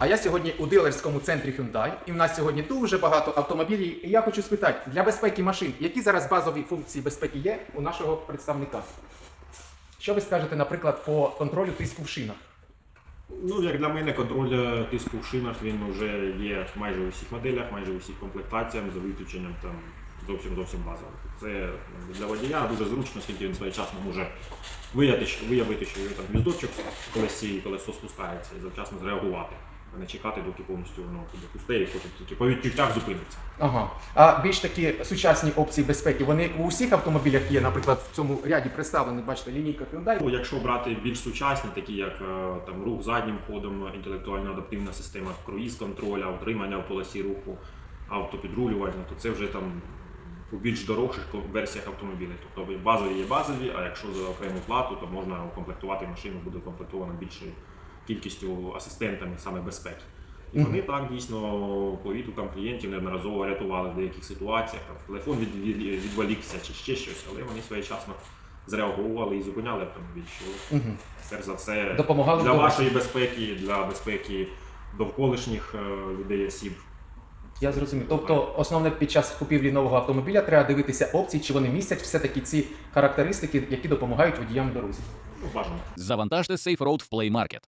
А я сьогодні у дилерському центрі Hyundai, і в нас сьогодні дуже багато автомобілів. І я хочу спитати, для безпеки машин, які зараз базові функції безпеки є у нашого представника? Що ви скажете, наприклад, по контролю тиску в шинах? Ну, як для мене, контроль е, тиску в шинах він вже є майже у всіх моделях, майже у всіх комплектаціях, за виключенням там зовсім зовсім базових. Це для водія дуже зручно, оскільки він своєчасно може виявити, що, що там гвіздочок в колесі, колесо спускається, і завчасно зреагувати, а не чекати, доки повністю воно туди пусте, і потім тільки по відчуттях зупиниться. Ага. А більш такі сучасні опції безпеки, вони у всіх автомобілях є, наприклад, в цьому ряді представлені, бачите, лінійка Hyundai. Ну, Якщо брати більш сучасні, такі як е, там рух заднім ходом, інтелектуально адаптивна система круїз контроля, утримання в полосі руху, автопідрулювання, то це вже там у більш дорожчих версіях автомобілів. Тобто базові є базові, а якщо за окрему плату, то можна укомплектувати машину, буде укомплектована більшою кількістю асистентами саме безпеки. І Мгм. вони так дійсно по відгукам клієнтів неодноразово рятували в деяких ситуаціях. Там телефон від, від, відволікся чи ще щось, але вони своєчасно зреагували і зупиняли автомобіль. Що Угу. перш за все Допомагали для вашої безпеки, для безпеки довколишніх е, людей осіб. Я зрозумів. Тобто, основне під час купівлі нового автомобіля треба дивитися опції, чи вони містять все-таки ці характеристики, які допомагають водіям в дорозі. Ну, бажано. Завантажте SafeRoad в Play Market.